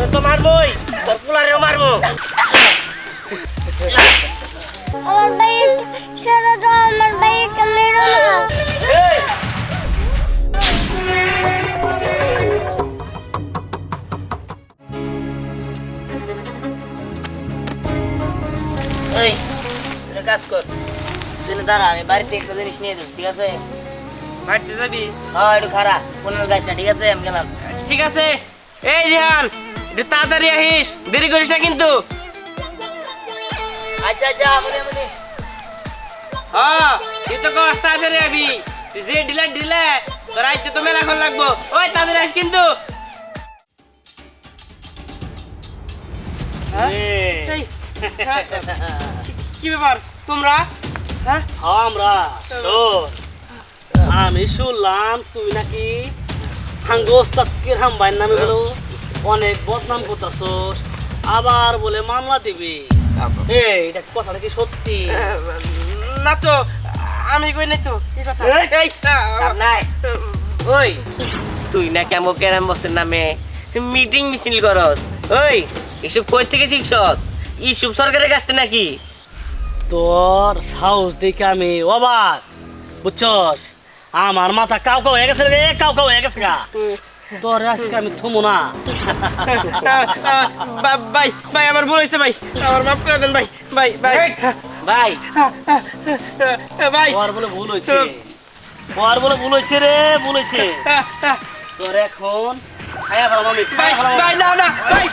তোরে তো মারবই তোর পোলারেও মারবো। আমার ভাই ছেড়ে দাও আমার ভাইকে মেরো না। এই! এই কাজ কর। তুই দাঁড়া আমি বাড়িতে একটা জিনিস নিয়ে যাব ঠিক আছে? বাড়িতে যাবি? হ্যাঁ একটু খারাপ পনেরো গাছটা ঠিক আছে? আমি গেলাম। ঠিক আছে। এই জিহান একটু তাড়াতাড়ি আহিস দেরি করিস না কিন্তু। আচ্ছা আচ্ছা মনে মনে হ্যাঁ তুই তো কস তাড়াতাড়ি আবি। যে ডিলে ডিলে তোর আইতে তো মেলাক্ষণ লাগবো। ওই তাড়াতাড়ি আস কিন্তু। হ্যাঁ? হ্যাঁ, কি ব্যাপার তোমরা? হ্যাঁ? আমরা। শোন আমি শুনলাম তুই নাকি হাঙ্গোস্তাকের হাম্বাইয়ের নামে বলো। অনেক বদনাম করতেছস। আবার বলে মামলা দিবি। এই এটা কথাটা কি সত্যি? না তো আমি কই নাই তো কি কথা। এই, এই, নাই। ওই। তুই না কেমন কেরাম বসের নামে মিটিং মিছিল করস? ওই এসব কই থেকে শিখছস? ইসব সরকারের কাছে নাকি? তোর সাহস দেখে আমি অবাক বুঝছস? আমার মাথা কাউ কাউ হয়ে গেছে রে কাউ কাউ হয়ে গেছে গা। তোর আজকে আমি থমু না। বা- ভাই ভাই আমার ভুল হয়েছে ভাই। আমার মাফ করে দেন ভাই ভাই ভাই। ভাই। ভাই। ওর বলে ভুল হয়েছে। ওর বলে ভুল হয়েছে রে ভুল হয়েছে। তোর এখন আমি ভাই ভাই না না ভাই।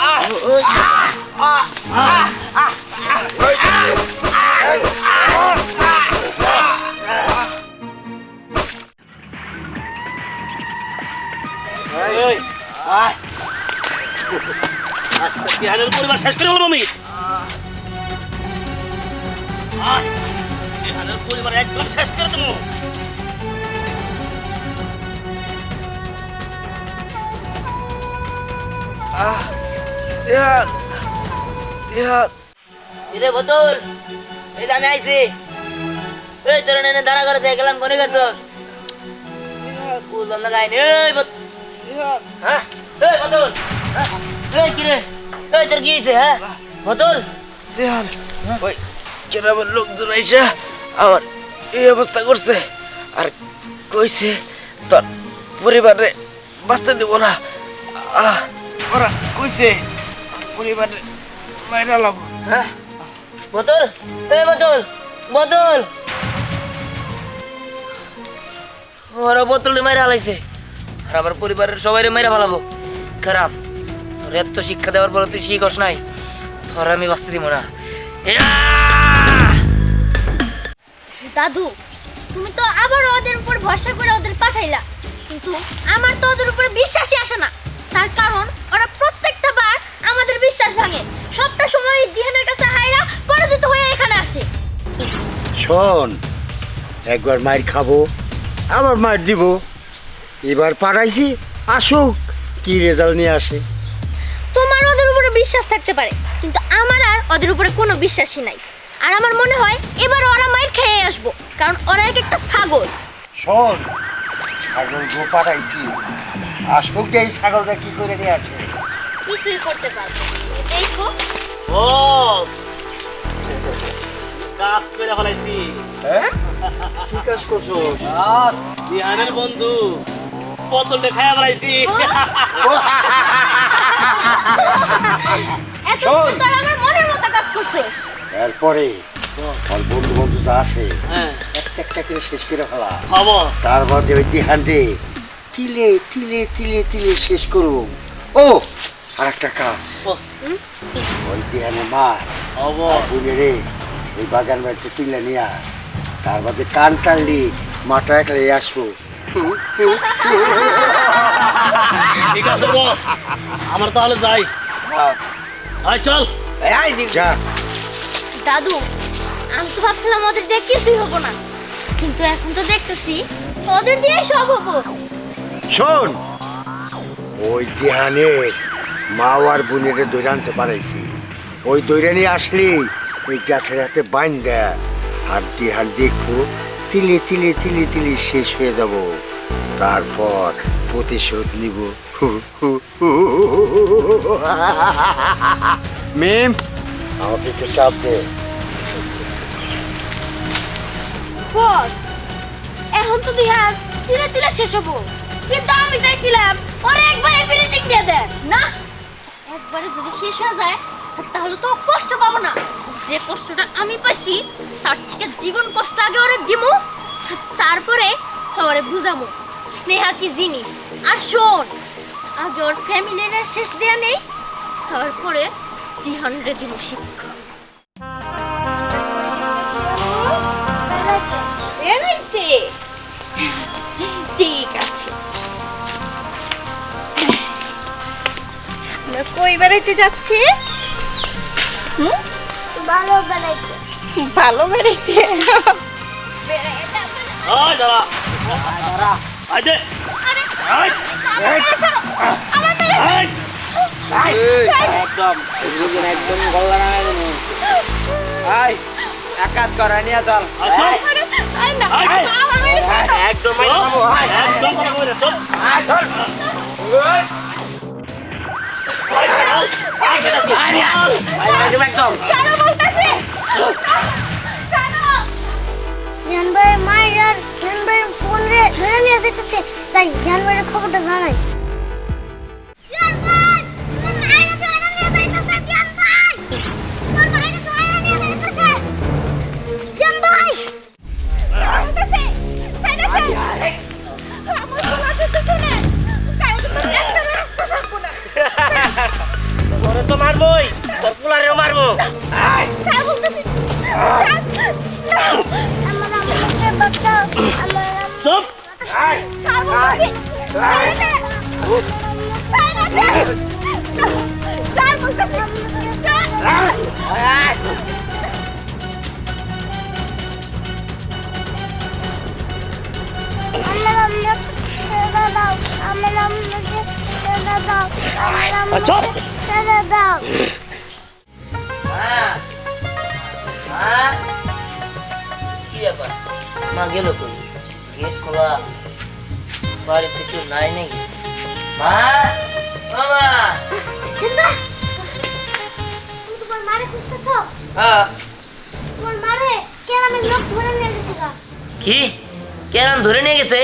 আয়। বিহানের পরিবার শেষ করে বলব আমি পরিবার একদম শেষ করে দেবো রে বোতল এই আমি আইছি। এই তোর নেনে দাঁড়া করে দিয়ে গেলাম কোনে গেছ? বুঝলাম না গাইনি এই বোত- হ্যাঁ? এই হ্যাঁ? এই কি রে? এই তোর কি হয়েছে হ্যাঁ? ওই লোকজন আইসা আমার এই অবস্থা করছে। আর কইছে তোর পরিবারে বাঁচতে দেব না। ওরা কইছে পরিবারে লাভ হ্যাঁ? বোতল? এই বোতল বোতল। ওরা বোতল মেরে হালাইছে। আর আমার পরিবারের সবাই মেরে ফেলাবো। খারাপ। তোর এত শিক্ষা দেওয়ার পরে তুই শিখস নাই। তোর আমি বাঁচতে দিব না! দাদু, তুমি তো আবার ওদের উপর ভরসা করে ওদের পাঠাইলা। কিন্তু আমার তো ওদের উপরে বিশ্বাসই আসে না। তার কারণ, ওরা প্রত্যেকটা বার আমাদের বিশ্বাস ভাঙে। সবটা সময় দিহানের কাছে হাইরা পরাজিত হয়ে এখানে আসে। শোন একবার মার খাব আবার মার দিব। এবার পাঠাইছি আসুক কি রেজাল্ট নিয়ে আসে। তোমার ওদের উপরে বিশ্বাস থাকতে পারে কিন্তু আমার আর ওদের উপরে কোনো বিশ্বাসই নাই। আর আমার মনে হয় এবার ওরা মায়ের খেয়ে আসব কারণ ওরা এক একটা ছাগল। শোন ছাগল গো পাঠাইছি আসুক যে এই ছাগলটা কি করে নিয়ে আসে। কিছুই করতে পারব দেখো ও কি কাজ করছ? আর বিহানের বন্ধু। আর বন্ধু বন্ধু যা আছে হ্যাঁ। একটা একটা করে শেষ করে ফেলা। তার মধ্যে ওই দিহান্ডে তিলে তিলে তিলে তিলে শেষ করব। ও আর একটা কাজ ওই দিহানে মা রে এই বাগান বাড়িতে তুলে নিয়ে আয়। তার মধ্যে কান টানলি মাথা একলে আসব। ঠিক আছে বস আমার তাহলে যাই। আয় চল। যা। দাদু আমি তো ভাবছিলাম ওদের দিয়ে কিছুই হব না। কিন্তু এখন তো দেখতেছি ওদের দিয়ে সব হব। শোন। ওই দিহানের মা আর বোনের দৈরা আনতে পারাইছি ওই দৈরানি আসলি ওই গাছের হাতে বাইন দেয় আর দিহান দেখব তিলে তিলে তিলে তিলে শেষ হয়ে যাব। তারপর প্রতিশোধ নিব। মেম আমাকে একটু চাপ দে। বস এখন তো হাত তিলে তিলে শেষ হব। কিন্তু আমি চাইছিলাম ওরে একবারে ফিনিশিং দিয়ে না একবারে যদি শেষ হয়ে যায় তাহলে তো কষ্ট পাবো না। যে কষ্টটা আমি পাইছি, তার থেকে দ্বিগুণ কষ্ট আগে ওরে দিমু, তারপরে ওরে বুঝামু। স্নেহা কি জিনিস? আর শোন, আগে ওর ফ্যামিলির শেষ দেয়া নেই, তারপরে দিহান রে দিব শিক্ষা। ঠিক আছে। কই বেড়াইতে যাচ্ছি? ভালো বেড়াইতে ভালো বেড়াইতে ওই দাঁড়া। আয় দে আয় আমার মেয়ে আয় একদম একদম গলা আয় নিয়ে চল। আচ্ছা। আয় না আয়, মেয়ে একদম একদম কথা বলে চল একদম কেন বলতেছে জানবার মায়ের আর জানবার ফোন রে ধরে নিয়ে যেতেছে জানবারের খবরটা জানাই। চুপ মা গেল কই গেট খোলা বাড়িতে কেউ নাই নাকি কি? কেরাম ধরে নিয়ে গেছে?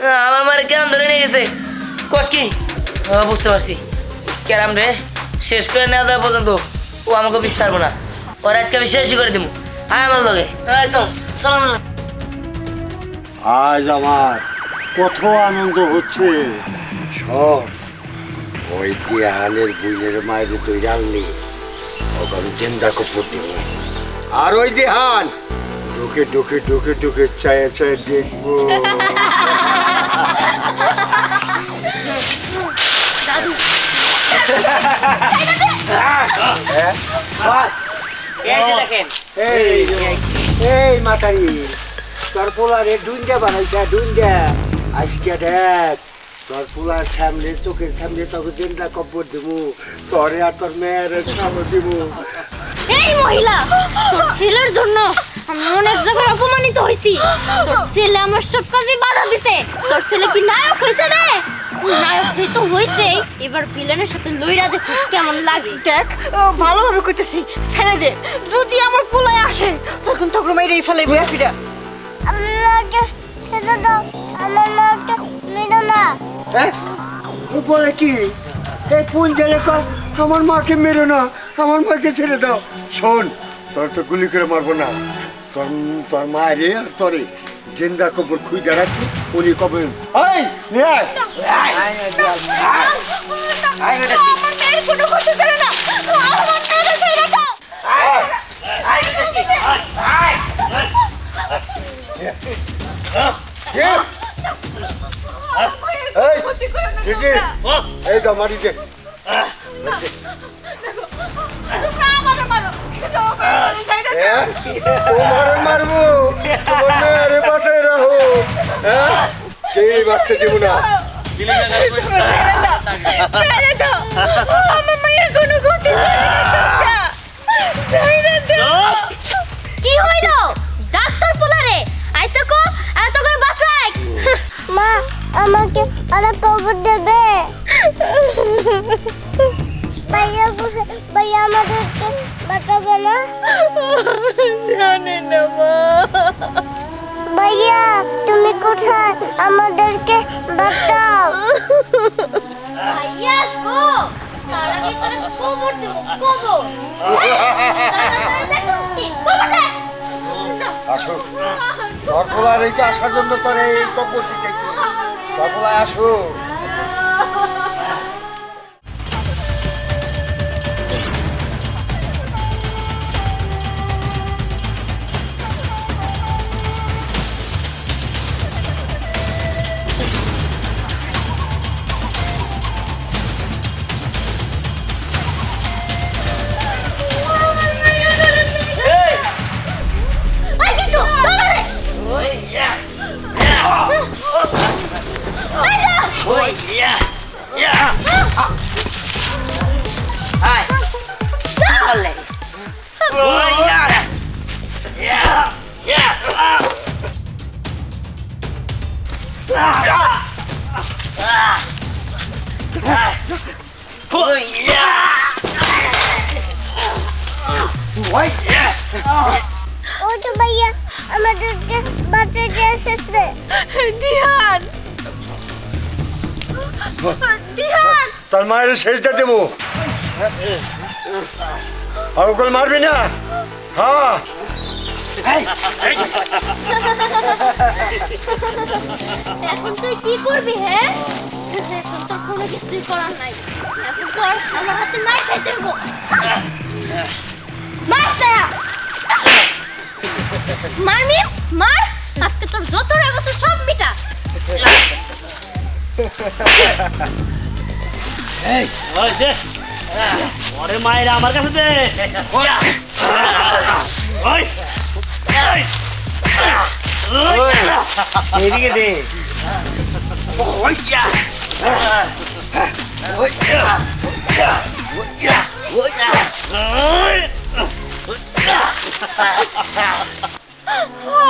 হ্যাঁ, আমার মারে কেরাম ধরে নিয়ে গেছে। কস কি? বুঝতে পারছি। কেরাম রে শেষ করে নেওয়া দেওয়া পর্যন্ত ও আমাকে বিষ ছাড়বো না। ওর আজকে আমি করে দিব। চল আমার লগে। আজ আমার কত আনন্দ হচ্ছে। শোন ওই দেহানের বুঝের মায়ের তুই জানলি ওখানে চিন্তা দিব। আর ওই দেহান ঢুকে ঢুকে ঢুকে ঢুকে চায়ে চায়ে দেখব। এই এই মাতারি তোর পোলারে ডুন্ডা বানাইছা ডুন্ডা আজকে দেখ। তোর পোলার সামনে চোখের সামনে তোকে চিন্তা কাপড় দেবো। তোরে আর তোর মেয়ের খাব দেবো। এই মহিলা তোর ছেলের জন্য আমি অনেক জায়গায় অপমানিত হয়েছি। তোর ছেলে আমার সব কাজে বাধা দিছে। তোর ছেলে কি নায়ক হয়েছে রে? নায়ক যেহেতু হয়েছে এবার ভিলেনের সাথে লইরা দেখো কেমন লাগে। দেখ ভালোভাবে করতেছি ছেড়ে দে। যদি আমার পোলায় আসে তখন তখন মেরে এই ফেলে বইয়া ফিরা আমাকে ছেড়ে দাও আমার মাকে মেরো না। হ্যাঁ উপরে কি এই ফোন জেলে কর আমার মাকে মেরো না আমার মাকে ছেড়ে দাও শোন তোর তো গুলি করে মারবো না তোর তোর মায়েরে আর তোরে জিন্দা কবর খুঁজে রাখি উনি কবে এই নিয়ে দিদি, এই দাও মারি দে। হ্যাঁ? তোমারে মারবো। তোমার মেয়েরে বাঁচাই রাখো। হ্যাঁ? কেই বাঁচতে দেবো না। দিলে জায়গায় ছেড়ে দাও আমার মায়ের কোনো ক্ষতি করে না তোমরা। আমাকে আরে কবর দেবে। ভাইয়া বসে ভাইয়া আমাদেরকে বাঁচাবে না? জানি না মা। ভাইয়া তুমি কোথায়? আমাদেরকে বাঁচাও। ভাইয়া আসব। তার আগে তোরা কবর দেব কবর আসো দরকার এই আসার জন্য তোর এই কবর দিতে আসো আই তোর মায়ের শেষটা দেবো। আর ওগুলো মারবি না? হ্যাঁ। এখন তুই কি করবি হ্যাঁ এখন তোর কোনো কিছুই করার নাই। এখন তোর আমার হাতে নাই খাইতে হব। মাস্টার মার মিম মার। আজকে তোর যত রাগ ওই দে ওরে মায়ের আমার কাছে দে। ওই। ওই এদিকে দে। ওই যা। ওই। যা। ওই যা। ওই। যা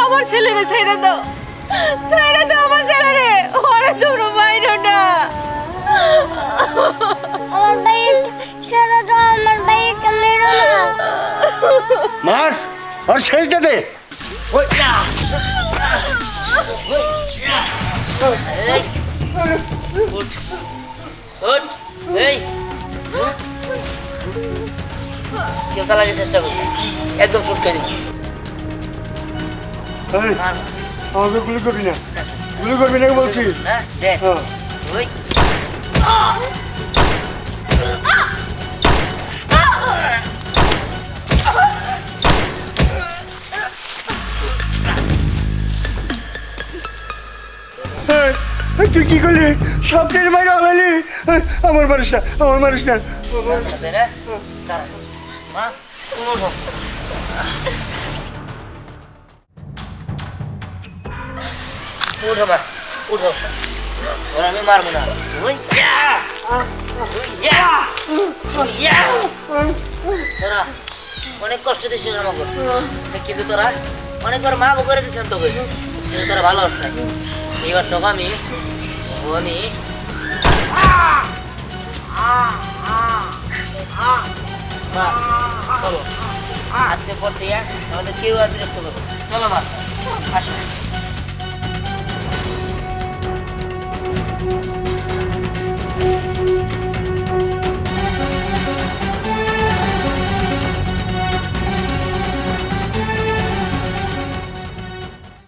আমার ছেলেরে ছেড়ে দাও। ছেড়ে দাও। আমার ভাইকে ছেড়ে দাও আমার ভাইকে মেরো না মার আর শেষটা দে ওই যা ওই যা এই কেউ চালানোর চেষ্টা করবি একদম শুট করে দিবি আমাকে গুলি করবি না। গুলি করবি না বলছি। হ্যাঁ। ওই। তুই কি করলি সব টেনে মাইরে হলালি আমার মারিস না আমার মারিস না উঠো উঠো উঠো ওরা আমি মারবো না তোরা অনেক কষ্ট দিচ্ছিস আমাকে কিন্তু তোরা অনেকবার মা করে দিচ্ছেন তোকে কিন্তু তোরা ভালো হচ্ছে এইবার তোকে আমি আমি মা, চলো। আজকে পর থেকে আমাদের কেউ আর বিরক্ত করব চলো মা